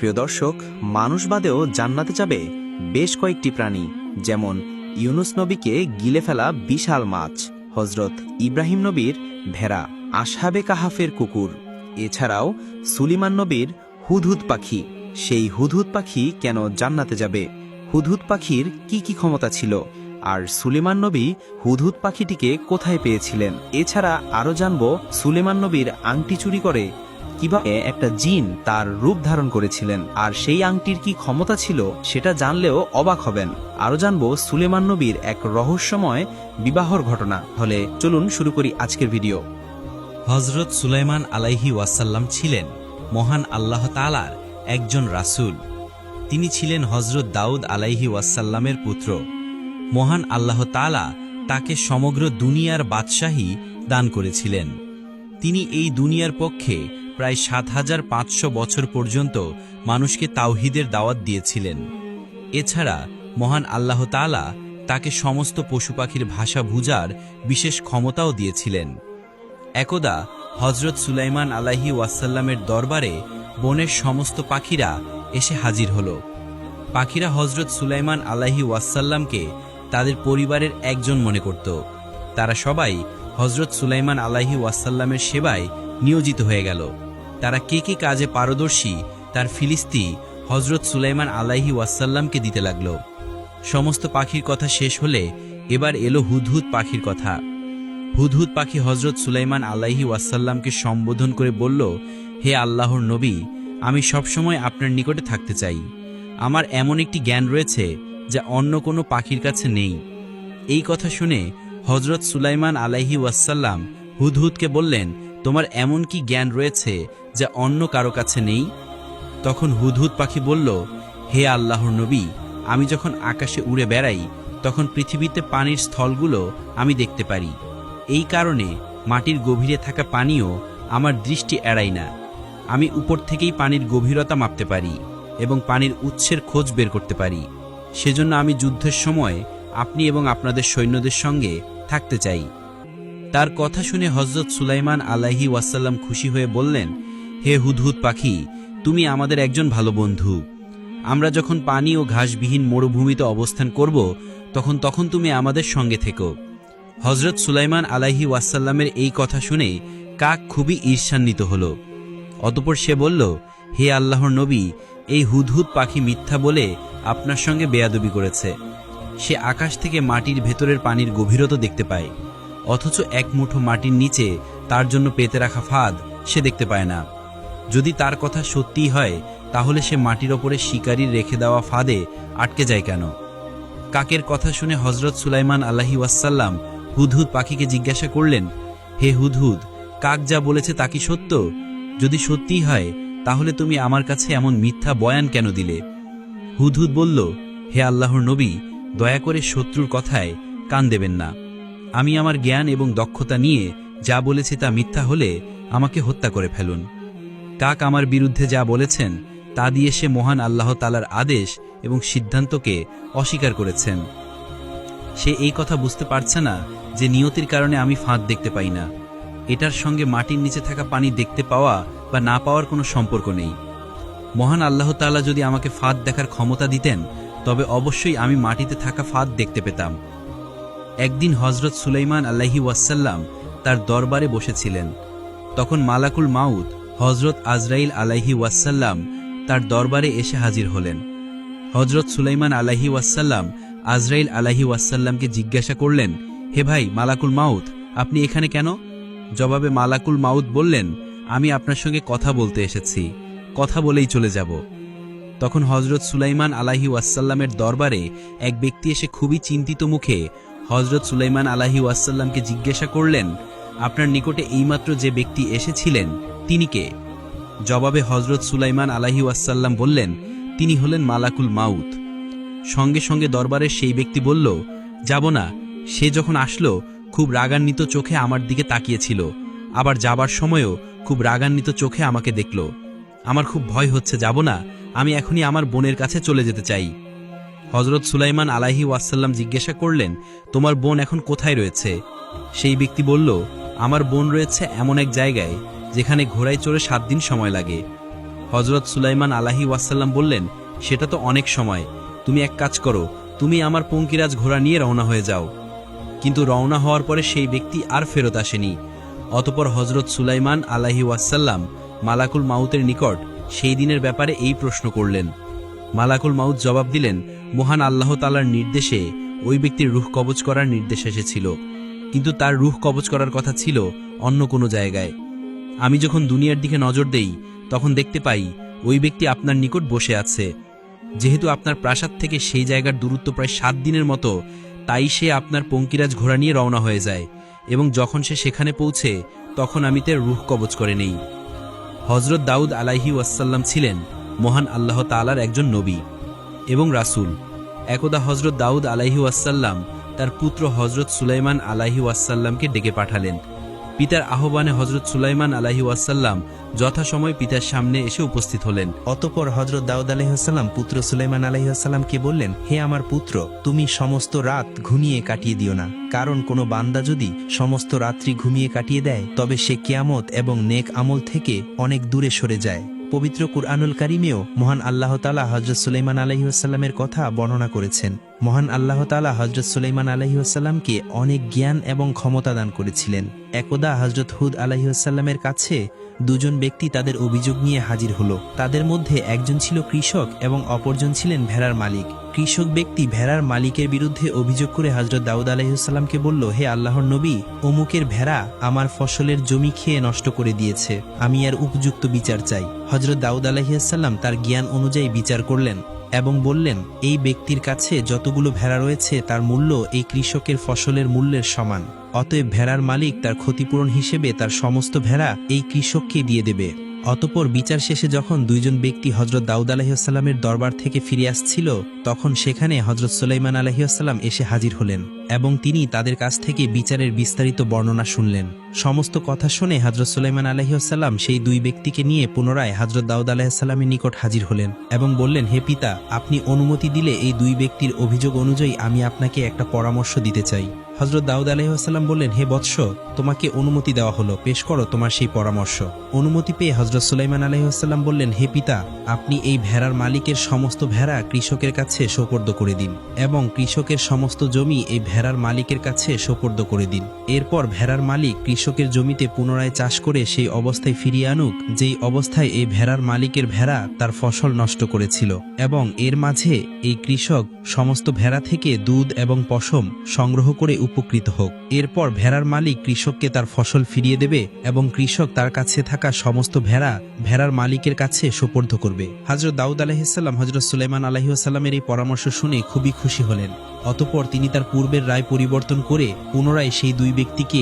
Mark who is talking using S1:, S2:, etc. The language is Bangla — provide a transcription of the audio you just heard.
S1: প্রিয় দর্শক, মানুষ বাদেও জান্নাতে যাবে বেশ কয়েকটি প্রাণী, যেমন ইউনুস নবীকে গিলে ফেলা বিশাল মাছ হজরত ইব্রাহিম নবীর ভেড়া, আশহাবে কাহাফের কুকুর। এছাড়াও সুলিমান নবীর হুদহুদ পাখি, সেই হুদহুদ পাখি কেন জান্নাতে যাবে? হুদহুদ পাখির কি কি ক্ষমতা ছিল? আর সুলেমান নবী হুদহুদ পাখিটিকে কোথায় পেয়েছিলেন? এছাড়া আরও জানব সুলেমান নবীর আংটি চুরি করে কীভাবে একটা জিন তার রূপ ধারণ করেছিলেন? আর সেই আংটির কি ক্ষমতা ছিল, সেটা জানলেও অবাক হবেন। আরও জানব সুলেমান নবীর এক রহস্যময় বিবাহর ঘটনা। হলে চলুন শুরু করি আজকের ভিডিও।
S2: হজরত সুলাইমান আলাইহি ওয়াসাল্লাম ছিলেন মহান আল্লাহ তালার একজন রাসূল। তিনি ছিলেন হজরত দাউদ আলাইহি ওয়াসাল্লামের পুত্র। মহান আল্লাহ তালা তাকে সমগ্র দুনিয়ার বাদশাহী দান করেছিলেন। তিনি এই দুনিয়ার পক্ষে প্রায় সাত হাজার পাঁচশো বছর পর্যন্ত মানুষকে তাওহিদের দাওয়াত দিয়েছিলেন। এছাড়া মহান আল্লাহ তালা তাকে সমস্ত পশু পাখির ভাষা বুঝার বিশেষ ক্ষমতাও দিয়েছিলেন। একদা হজরত সুলাইমান আলাহি ওয়াসাল্লামের দরবারে বনের সমস্ত পাখিরা এসে হাজির হল। পাখিরা হজরত সুলাইমান আলাহি ওয়াসাল্লামকে তাদের পরিবারের একজন মনে করত। তারা সবাই হজরত সুলাইমান আলাহি ওয়াসাল্লামের সেবায় নিয়োজিত হয়ে গেল। তারা কে কে কাজে পারদর্শী তার ফিলিস্তি হজরত সুলাইমান আলাহি ওয়াসাল্লামকে দিতে লাগল। সমস্ত পাখির কথা শেষ হলে এবার এলো হুদহুদ পাখির কথা। হুদহুদ পাখি হজরত সুলাইমান আলাইহি ওয়াসাল্লামকে সম্বোধন করে বলল, হে আল্লাহর নবী, আমি সবসময় আপনার নিকটে থাকতে চাই। আমার এমন একটি জ্ঞান রয়েছে যা অন্য কোনো পাখির কাছে নেই। এই কথা শুনে হজরত সুলাইমান আলাইহি ওয়াসাল্লাম হুদহুদকে বললেন তোমার এমন কি জ্ঞান রয়েছে যা অন্য কারও কাছে নেই? তখন হুদহুদ পাখি বলল, হে আল্লাহর নবী, আমি যখন আকাশে উড়ে বেড়াই, তখন পৃথিবীতে পানির স্থলগুলো আমি দেখতে পারি। এই কারণে মাটির গভীরে থাকা পানিও আমার দৃষ্টি এড়ায় না। আমি উপর থেকেই পানির গভীরতা মাপতে পারি এবং পানির উৎসের খোঁজ বের করতে পারি। সেজন্য আমি যুদ্ধের সময় আপনি এবং আপনাদের সৈন্যদের সঙ্গে থাকতে চাই। তার কথা শুনে হজরত সুলাইমান আলাহি ওয়াসাল্লাম খুশি হয়ে বললেন, হে হুদহুদ পাখি, তুমি আমাদের একজন ভালো বন্ধু। আমরা যখন পানি ও ঘাসবিহীন মরুভূমিতে অবস্থান করব, তখন তখন তুমি আমাদের সঙ্গে থেকো। হজরত সুলাইমান আলাহি ওয়াসাল্লামের এই কথা শুনে কাক খুবই ঈর্ষান্বিত হল। অতপর সে বলল, হে আল্লাহর নবী, এই হুদহুদ পাখি মিথ্যা বলে আপনার সঙ্গে বেয়াদবি করেছে। সে আকাশ থেকে মাটির ভেতরের পানির গভীরতা দেখতে পায়। অথচ এক মুঠো মাটির নিচে তার জন্য পেতে রাখা ফাঁদ সে দেখতে পায় না। যদি তার কথা সত্যিই হয়, তাহলে সে মাটির ওপরে শিকারির রেখে দেওয়া ফাঁদে আটকে যায় কেন? কাকের কথা শুনে হজরত সুলাইমান আল্লাহি ওয়াসাল্লাম হুদহুদ পাখিকে জিজ্ঞাসা করলেন, হে হুদহুদ, কাক যা বলেছে তা কি সত্য? যদি সত্যিই হয়, তাহলে তুমি আমার কাছে এমন মিথ্যা বয়ান কেন দিলে? হুদহুদ বলল, হে আল্লাহর নবী, দয়া করে শত্রুর কথায় কান দেবেন না। আমি আমার জ্ঞান এবং দক্ষতা নিয়ে যা বলেছি তা মিথ্যা হলে আমাকে হত্যা করে ফেলুন। কাক আমার বিরুদ্ধে যা বলেছেন, তা দিয়ে সে মহান আল্লাহ তালার আদেশ এবং সিদ্ধান্তকে অস্বীকার করেছেন। সে এই কথা বুঝতে পারছে না যে নিয়তির কারণে আমি ফাঁদ দেখতে পাই না। এটার সঙ্গে মাটির নিচে থাকা পানি দেখতে পাওয়া বা না পাওয়ার কোনো সম্পর্ক নেই। মহান আল্লাহ তাআলা যদি আমাকে ফাঁদ দেখার ক্ষমতা দিতেন, তবে অবশ্যই আমি মাটিতে থাকা ফাঁদ দেখতে পেতাম। একদিন হজরত সুলাইমান আল্লাহি ওয়াসাল্লাম তার দরবারে বসেছিলেন। তখন মালাকুল মাউদ হজরত আজরাইল আলাইহি ওয়াসাল্লাম তার দরবারে এসে হাজির হলেন। হজরত সুলাইমান আলাহি ওয়াসাল্লাম আজরাইল আলাহি ওয়াসাল্লামকে জিজ্ঞাসা করলেন, হে ভাই, মালাকুল মাউদ আপনি এখানে কেন? জবাবে মালাকুল মাউদ বললেন, আমি আপনার সঙ্গে কথা বলতে এসেছি, কথা বলেই চলে যাব। তখন হজরত সুলাইমান আলাহি ওয়াসাল্লামের দরবারে এক ব্যক্তি এসে খুবই চিন্তিত মুখে হজরত সুলাইমান আলাহি ওয়াসাল্লামকে জিজ্ঞাসা করলেন, আপনার নিকটে এইমাত্র যে ব্যক্তি এসেছিলেন, তিনি কে? জবাবে হজরত সুলাইমান আলাহি ওয়াসাল্লাম বললেন, তিনি হলেন মালাকুল মাউত। সঙ্গে সঙ্গে দরবারের সেই ব্যক্তি বলল, যাব না, সে যখন আসলো, খুব রাগান্বিত চোখে আমার দিকে তাকিয়েছিল। আবার যাবার সময়ও খুব রাগান্বিত চোখে আমাকে দেখল। আমার খুব ভয় হচ্ছে, যাব না, আমি এখনই আমার বোনের কাছে চলে যেতে চাই। হজরত সুলাইমান আলাহি ওয়াসাল্লাম জিজ্ঞাসা করলেন, তোমার বোন এখন কোথায় রয়েছে? সেই ব্যক্তি বলল, আমার বোন রয়েছে এমন এক জায়গায় যেখানে ঘোড়ায় চড়ে সাত দিন সময় লাগে। হজরত সুলাইমান আলাহি ওয়াসাল্লাম বললেন, সেটা তো অনেক সময়। তুমি এক কাজ করো, তুমি আমার পঙ্কিরাজ ঘোড়া নিয়ে রওনা হয়ে যাও। কিন্তু রওনা হওয়ার পরে সেই ব্যক্তি আর ফেরত আসেনি। অতপর হজরত সুলাইমান আলাহি ওয়াসাল্লাম মালাকুল মাউতের নিকট সেই দিনের ব্যাপারে এই প্রশ্ন করলেন। মালাকুল মাউত জবাব দিলেন মহান আল্লাহ তালার নির্দেশে ওই ব্যক্তির রুহ কবচ করার নির্দেশ এসেছিল। কিন্তু তার রুহ কবচ করার কথা ছিল অন্য কোনো জায়গায়। আমি যখন দুনিয়ার দিকে নজর দেই, তখন দেখতে পাই ওই ব্যক্তি আপনার নিকট বসে আছে। যেহেতু আপনার প্রাসাদ থেকে সেই জায়গার দূরত্ব প্রায় সাত দিনের মতো, তাই সে আপনার পঙ্কিরাজ ঘোড়া নিয়ে রওনা হয়ে যায় এবং যখন সে সেখানে পৌঁছে, তখন আমি তার রুহ কবচ করে নেই। হজরত দাউদ আলাহি ওয়াসাল্লাম ছিলেন মহান আল্লাহ তালার একজন নবী। এবং রাসূল। একদা হজরত দাউদ আলাহি ওয়াসাল্লাম তার পুত্র হজরত সুলাইমান আলাহি ওয়াসাল্লামকে ডেকে পাঠালেন। পিতার আহ্বানে হজরত সুলাইমান আলাহি ওয়াসাল্লাম যথাসময় পিতার সামনে এসে উপস্থিত হলেন।
S1: অতপর হজরত দাউদ আলহিহাস্লাম পুত্র সুলাইমান আলহিহাস্লামকে বললেন, হে আমার পুত্র, তুমি সমস্ত রাত ঘুমিয়ে কাটিয়ে দিও না। কারণ কোনো বান্দা যদি সমস্ত রাত্রি ঘুমিয়ে কাটিয়ে দেয়, তবে সে কিয়ামত এবং নেক আমল থেকে অনেক দূরে সরে যায়। পবিত্র কুরআনুল কারিমেও মহান আল্লাহ তালা হজরত সুলাইমান আলহিউসাল্লামের কথা বর্ণনা করেছেন। মহান আল্লাহ তালা হজরত সুলাইমান আলহিউসাল্লামকে অনেক জ্ঞান এবং ক্ষমতা দান করেছিলেন। একদা হজরত হুদ আলহিউসাল্লামের কাছে দুজন ব্যক্তি তাদের অভিযোগ নিয়ে হাজির হলো। তাদের মধ্যে একজন ছিল কৃষক এবং অপরজন ছিলেন ভেড়ার মালিক। কৃষক ব্যক্তি ভেড়ার মালিকের বিরুদ্ধে অভিযোগ করে হজরত দাউদ আলাইসাল্লামকে বলল, হে আল্লাহর নবী, অমুকের ভেড়া আমার ফসলের জমি খেয়ে নষ্ট করে দিয়েছে। আমি আর উপযুক্ত বিচার চাই। হজরত দাউদ আলাহিসাল্লাম তার জ্ঞান অনুযায়ী বিচার করলেন। এবং বললেন, এই ব্যক্তির কাছে যতগুলো ভেড়া রয়েছে, তার মূল্য এই কৃষকের ফসলের মূল্যের সমান। অতএব ভেড়ার মালিক তার ক্ষতিপূরণ হিসেবে তার সমস্ত ভেড়া এই কৃষককে দিয়ে দেবে। অতপর বিচার শেষে যখন দুইজন ব্যক্তি হজরত দাউদ আলাহিসাল্লামের দরবার থেকে ফিরে আসছিল, তখন সেখানে হজরত সুলাইমান আলহিউসাল্লাম এসে হাজির হলেন। এবং তিনি তাদের কাছ থেকে বিচারের বিস্তারিত বর্ণনা শুনলেন। সমস্ত কথা শুনে হজরত সুলাইমান আলহিউসাল্লাম সেই দুই ব্যক্তিকে নিয়ে পুনরায় হজরত দাউদ আলাহিসাল্লামের নিকট হাজির হলেন এবং বললেন, হে পিতা, আপনি অনুমতি দিলে এই দুই ব্যক্তির অভিযোগ অনুযায়ী আমি আপনাকে একটা পরামর্শ দিতে চাই। হজরত দাউদ আলহিহাস্লাম বললেন, হে বৎস, তোমাকে অনুমতি দেওয়া হলো, পেশ করো তোমার সেই পরামর্শ। অনুমতি পেয়ে হজরত সুলাইমান আলহিহাস্লাম বললেন, হে পিতা, আপনি এই ভেড়ার মালিকের সমস্ত ভেড়া কৃষকের কাছে সোপর্দ করে দিন এবং কৃষকের সমস্ত জমি এই ভেড়ার মালিকের কাছে সোপর্দ করে দিন। এরপর ভেড়ার মালিক কৃষকের জমিতে পুনরায় চাষ করে সেই অবস্থায় ফিরিয়ে আনুক, যেই অবস্থায় এই ভেড়ার মালিকের ভেড়া তার ফসল নষ্ট করেছিল। এবং এর মাঝে এই কৃষক সমস্ত ভেড়া থেকে দুধ এবং পশম সংগ্রহ করে উপকৃত হোক। এরপর ভেড়ার মালিক কৃষককে তার ফসল ফিরিয়ে দেবে এবং কৃষক তার কাছে থাকা সমস্ত ভেড়া ভেড়ার মালিকের কাছে সোপর্দ করবে। হজরত দাউদ আলহিসাল্লাম হজরত সুলাইমান আলহিহাস্লামের এই পরামর্শ শুনে খুবই খুশি হলেন। অতপর তিনি তার পূর্বের রায় পরিবর্তন করে পুনরায় সেই দুই ব্যক্তিকে